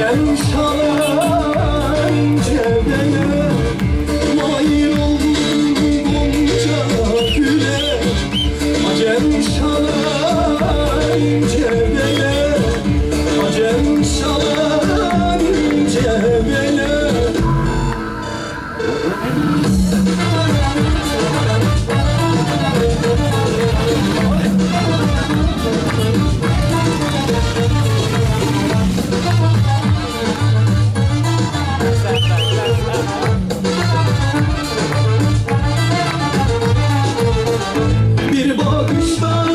Gel çalan cebeye Mail oldum bunca güle. Acem çalan cebeye Acem çalan cebeye bakışlar